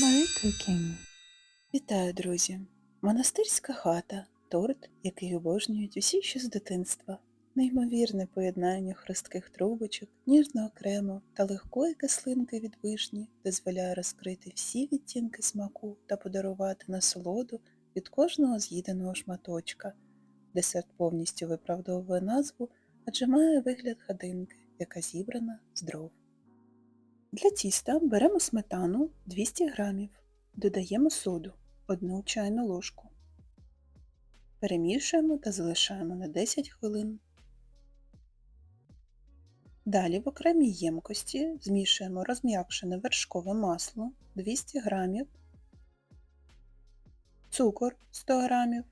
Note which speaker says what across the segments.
Speaker 1: Marie Cooking.
Speaker 2: Вітаю, друзі! Монастирська хата торт, який обожнюють усі ще з дитинства. Неймовірне поєднання хрустких трубочок, ніжного крему та легкої кислинки від вишні дозволяє розкрити всі відтінки смаку та подарувати насолоду від кожного з'їденого шматочка. Десерт повністю виправдовує назву, адже має вигляд хадинки, яка зібрана з дров. Для тіста беремо сметану 200 г, додаємо соду 1 чайну ложку. Перемішуємо та залишаємо на 10 хвилин. Далі в окремій ємкості змішуємо розм'якшене вершкове масло 200 г, цукор 100 г,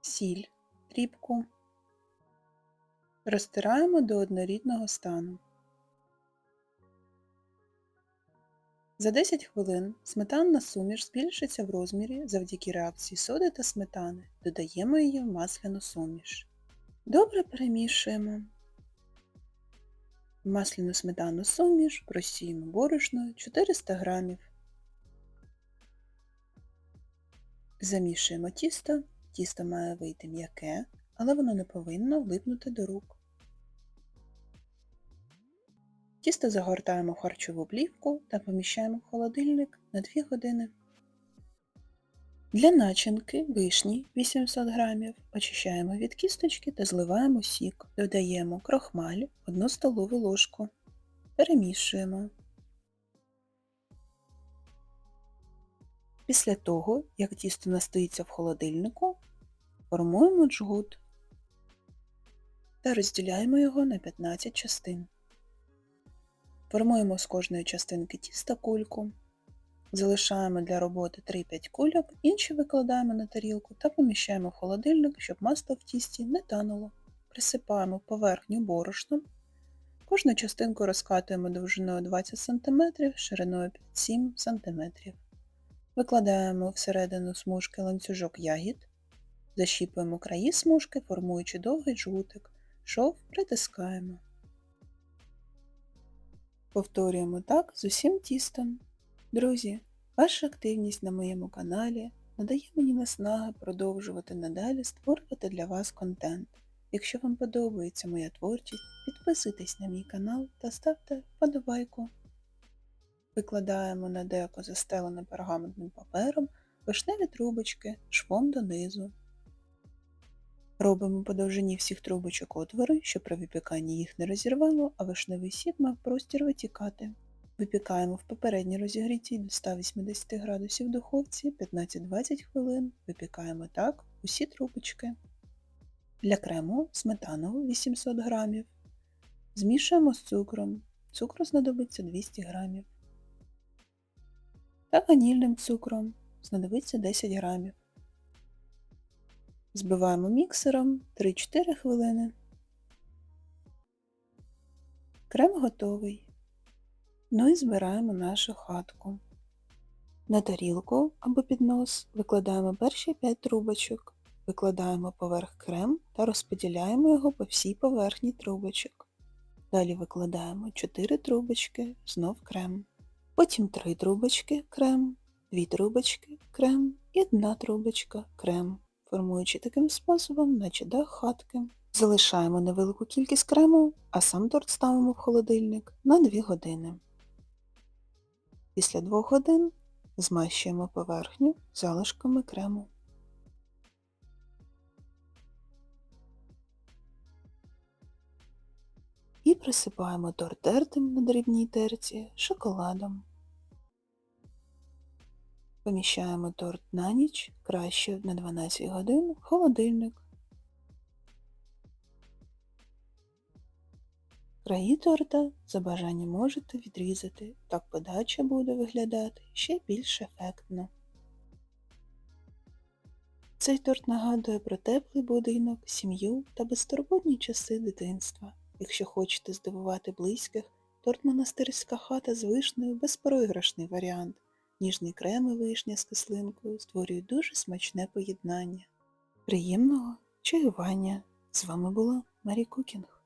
Speaker 2: сіль дрібку. Розтираємо до однорідного стану. За 10 хвилин сметанна суміш збільшиться в розмірі завдяки реакції соди та сметани. Додаємо її в масляну суміш. Добре перемішуємо. В масляну сметанну суміш просіємо борошно 400 г. Замішуємо тісто. Тісто має вийти м'яке, але воно не повинно влипнути до рук. Тісто загортаємо в харчову плівку та поміщаємо в холодильник на 2 години. Для начинки вишні 800 г очищаємо від кісточки та зливаємо сік. Додаємо крохмаль 1 столову ложку. Перемішуємо. Після того, як тісто настоїться в холодильнику, формуємо джгут та розділяємо його на 15 частин. Формуємо з кожної частинки тіста кульку, залишаємо для роботи 3-5 кульок, інші викладаємо на тарілку та поміщаємо в холодильник, щоб масло в тісті не тануло. Присипаємо поверхню борошном. Кожну частинку розкатуємо довжиною 20 см, шириною 5-7 см. Викладаємо всередину смужки ланцюжок ягід, защіпуємо краї смужки, формуючи довгий жгутик. Шов притискаємо. Повторюємо так з усім тістом. Друзі, ваша активність на моєму каналі надає мені наснаги продовжувати надалі створювати для вас контент. Якщо вам подобається моя творчість, підписуйтесь на мій канал та ставте вподобайку. Викладаємо на деко застелене пергаментним папером вишневі трубочки швом донизу. Робимо по довжині всіх трубочок отвори, щоб при випіканні їх не розірвало, а вишневий сік мав простір витікати. Випікаємо в попередньо розігрітій до 180 градусів духовці 15-20 хвилин. Випікаємо так усі трубочки. Для крему сметану 800 г. Змішуємо з цукром. Цукру знадобиться 200 г. Та ванільним цукром знадобиться 10 г. Збиваємо міксером 3-4 хвилини. Крем готовий. Ну і збираємо нашу хатку. На тарілку або піднос викладаємо перші 5 трубочок, викладаємо поверх крем та розподіляємо його по всій поверхні трубочок. Далі викладаємо 4 трубочки, знов крем. Потім 3 трубочки крем, 2 трубочки крем і 1 трубочка крем формуючи таким способом, наче дах хатки. Залишаємо невелику кількість крему, а сам торт ставимо в холодильник на 2 години. Після 2 годин змащуємо поверхню залишками крему. І присипаємо торт тертим на дрібній терці шоколадом. Поміщаємо торт на ніч, краще на 12 годин, в холодильник. Краї торта за бажанням можете відрізати, так подача буде виглядати ще більш ефектно. Цей торт нагадує про теплий будинок, сім'ю та безтурботні часи дитинства. Якщо хочете здивувати близьких, торт монастирська хата з вишнею безпроіграшний варіант. Ніжний крем і вишня з кислинкою створюють дуже смачне поєднання. Приємного чаювання! З вами була Марі Кукінг.